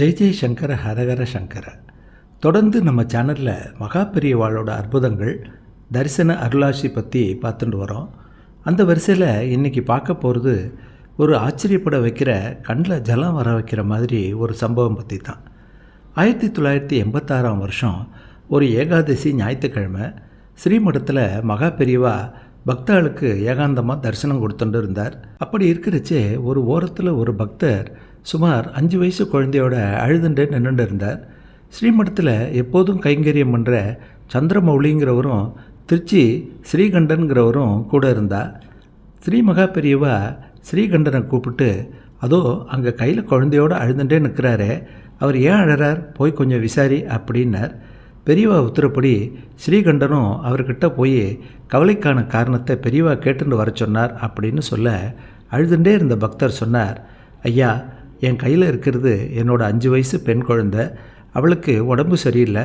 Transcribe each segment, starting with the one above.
ஜெய் ஜெய் சங்கர ஹரஹர சங்கர. தொடர்ந்து நம்ம சேனலில் மகா பெரியவாளோட அற்புதங்கள் தரிசன அருளாசி பற்றி பார்த்துட்டு வரோம். அந்த வரிசையில் இன்றைக்கி பார்க்க போகிறது ஒரு ஆச்சரியப்பட வைக்கிற கண்ணில் ஜலம் வர வைக்கிற மாதிரி ஒரு சம்பவம் பற்றி தான் ஆயிரத்தி தொள்ளாயிரத்தி எண்பத்தாறாம் வருஷம் ஒரு ஏகாதசி ஞாயிற்றுக்கிழமை ஸ்ரீமடத்தில் மகா பெரியவா பக்தர்களுக்கு ஏகாந்தமாக தரிசனம் கொடுத்துட்டு இருந்தார். அப்படி இருக்கிறச்சே ஒரு ஓரத்தில் ஒரு பக்தர் சுமார் அஞ்சு வயசு குழந்தையோட அழுதுண்டு நின்றுட்டு இருந்தார். ஸ்ரீமடத்தில் எப்போதும் கைங்கரியம் பண்ணுற சந்திரமௌலிங்கிறவரும் திருச்சி ஸ்ரீகண்டன்கிறவரும் கூட இருந்தா ஸ்ரீமகா பெரியவா ஸ்ரீகண்டனை கூப்பிட்டு அதோ அங்கே கையில் குழந்தையோடு அழுதுண்டே நிற்கிறாரு அவர் ஏன் அழறார்? போய் கொஞ்சம் விசாரி அப்படின்னார். பெரியவா உத்தரப்படி ஸ்ரீகண்டனும் அவர்கிட்ட போய் கவலைக்கான காரணத்தை பெரியவா கேட்டுட்டு வர சொன்னார் அப்படின்னு சொல்ல அழுதுண்டே இருந்த பக்தர் சொன்னார். ஐயா என் கையில் இருக்கிறது என்னோட அஞ்சு வயசு பெண் குழந்த. அவளுக்கு உடம்பு சரியில்லை.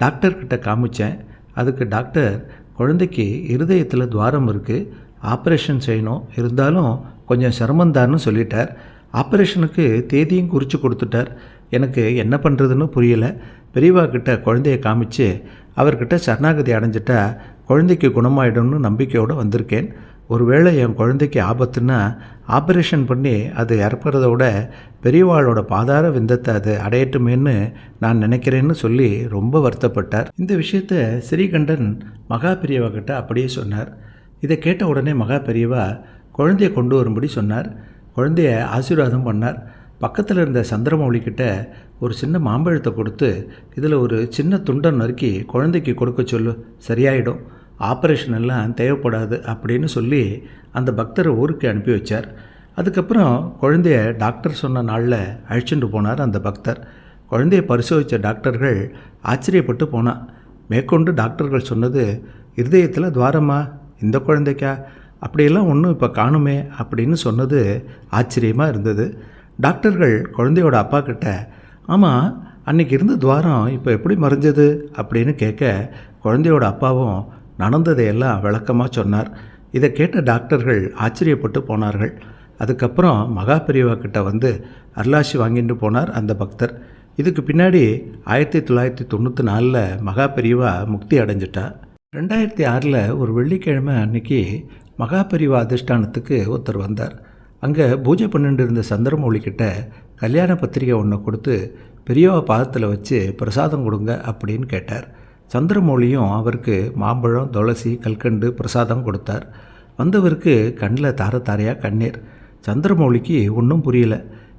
டாக்டர்கிட்ட காமிச்சேன். அதுக்கு டாக்டர் குழந்தைக்கு இருதயத்தில் துவாரம் இருக்குது ஆப்ரேஷன் செய்யணும். இருந்தாலும் கொஞ்சம் சிரமந்தான்னு சொல்லிட்டார். ஆப்ரேஷனுக்கு தேதியும் குறித்து கொடுத்துட்டார். எனக்கு என்ன பண்ணுறதுன்னு புரியலை. பெரியவா கிட்ட குழந்தைய காமிச்சு அவர்கிட்ட சரணாகதி அடைஞ்சிட்டா குழந்தைக்கு குணமாயிடும்னு நம்பிக்கையோடு வந்திருக்கேன். ஒருவேளை என் குழந்தைக்கு ஆபத்துன்னா ஆப்ரேஷன் பண்ணி அது இறப்புறத விட பெரியவாளோட பாதார விந்தத்தை அது அடையட்டுமேன்னு நான் நினைக்கிறேன்னு சொல்லி ரொம்ப வருத்தப்பட்டார். இந்த விஷயத்த ஸ்ரீகண்டன் மகா பெரியவா கிட்ட அப்படியே சொன்னார். இதை கேட்ட உடனே மகா பெரியவா குழந்தைய கொண்டு வரும்படி சொன்னார். குழந்தைய ஆசீர்வாதம் பண்ணார். பக்கத்தில் இருந்த சந்திரமௌலிக்கிட்ட ஒரு சின்ன மாம்பழத்தை கொடுத்து இதில் ஒரு சின்ன துண்டை நறுக்கி குழந்தைக்கு கொடுக்க சொல்லு. சரியாயிடும். ஆப்ரேஷன் எல்லாம் தேவைப்படாது அப்படின்னு சொல்லி அந்த பக்தரை ஊருக்கு அனுப்பி வச்சார். அதுக்கப்புறம் குழந்தைய டாக்டர் சொன்ன நாளில் அழைச்சிட்டு போனார் அந்த பக்தர். குழந்தைய பரிசோதித்த டாக்டர்கள் ஆச்சரியப்பட்டு போனான் மேற்கொண்டு டாக்டர்கள் சொன்னது இருதயத்தில் துவாரமா இந்த குழந்தைக்கா அப்படியெல்லாம் ஒன்றும் இப்போ காணுமே அப்படின்னு சொன்னது ஆச்சரியமாக இருந்தது. டாக்டர்கள் குழந்தையோட அப்பா கிட்ட ஆமாம் அன்றைக்கி இருந்த துவாரம் இப்போ எப்படி மறைஞ்சது? அப்படின்னு கேட்க குழந்தையோட அப்பாவும் நடந்ததையெல்லாம் விளக்கமாக சொன்னார். இதை கேட்ட டாக்டர்கள் ஆச்சரியப்பட்டு போனார்கள். அதுக்கப்புறம் மகா பெரியவா கிட்ட வந்து அருளாசி வாங்கிட்டு போனார் அந்த பக்தர். இதுக்கு பின்னாடி ஆயிரத்தி தொள்ளாயிரத்தி தொண்ணூற்றி நாலில் மகா பெரியவா முக்தி அடைஞ்சிட்டா. ரெண்டாயிரத்தி ஆறில் ஒரு வெள்ளிக்கிழமை அன்னைக்கு மகா பெரியவா அதிஷ்டானத்துக்கு ஒருத்தர் வந்தார். அங்கே பூஜை பண்ணிட்டு இருந்த சந்திரமௌலிக்கிட்ட கல்யாண பத்திரிகை ஒன்று கொடுத்து பெரியவா பாதத்தில் வச்சு பிரசாதம் கொடுங்க அப்படின்னு கேட்டார். சந்திரமௌலியும் அவருக்கு மாம்பழம் துளசி கல்கண்டு பிரசாதம் கொடுத்தார். வந்தவருக்கு கண்ணில் தார தாரையாக கண்ணீர். சந்திரமௌலிக்கு ஒன்றும் புரியல.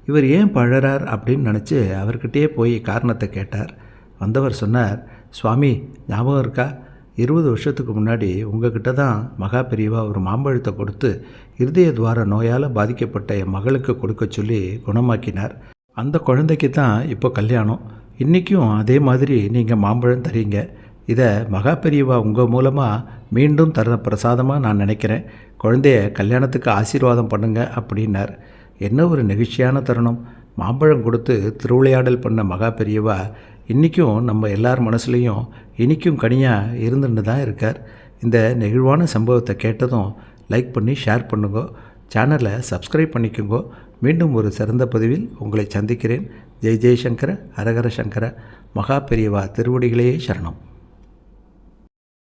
இவர் ஏன் பழறார் அப்படின்னு நினச்சி அவர்கிட்டயே போய் காரணத்தை கேட்டார். வந்தவர் சொன்னார் சுவாமி ஞாபகம் இருக்கா? இருபது வருஷத்துக்கு முன்னாடி உங்ககிட்ட தான் மகா பெரியவா ஒரு மாம்பழத்தை கொடுத்து இருதய துவார நோயால் பாதிக்கப்பட்ட என் மகளுக்கு கொடுக்க சொல்லி குணமாக்கினார். அந்த குழந்தைக்கு தான் இப்போ கல்யாணம். இன்றைக்கும் அதே மாதிரி நீங்கள் மாம்பழம் தரீங்க. இதை மகா பெரியவா உங்கள் மூலமாக மீண்டும் தர பிரசாதமாக நான் நினைக்கிறேன். குழந்தைய கல்யாணத்துக்கு ஆசீர்வாதம் பண்ணுங்க அப்படின்னார். என்ன ஒரு நெகிழ்ச்சியான தருணம். மாம்பழம் கொடுத்து திருவிளையாடல் பண்ண மகா பெரியவா இன்றைக்கும் நம்ம எல்லார் மனசுலேயும் இனிக்கும் கனியாக இருந்துன்னு தான் இருக்கார். இந்த நெகிழ்வான சம்பவத்தை கேட்டதும் லைக் பண்ணி ஷேர் பண்ணுங்க. சேனலை சப்ஸ்கிரைப் பண்ணிக்கோங்க. மீண்டும் ஒரு சிறந்த பதிவில் உங்களை சந்திக்கிறேன். ஜெய் ஜெய்சங்கர ஹரஹர சங்கர மகா பெரியவா திருவடிகளே சரணம்.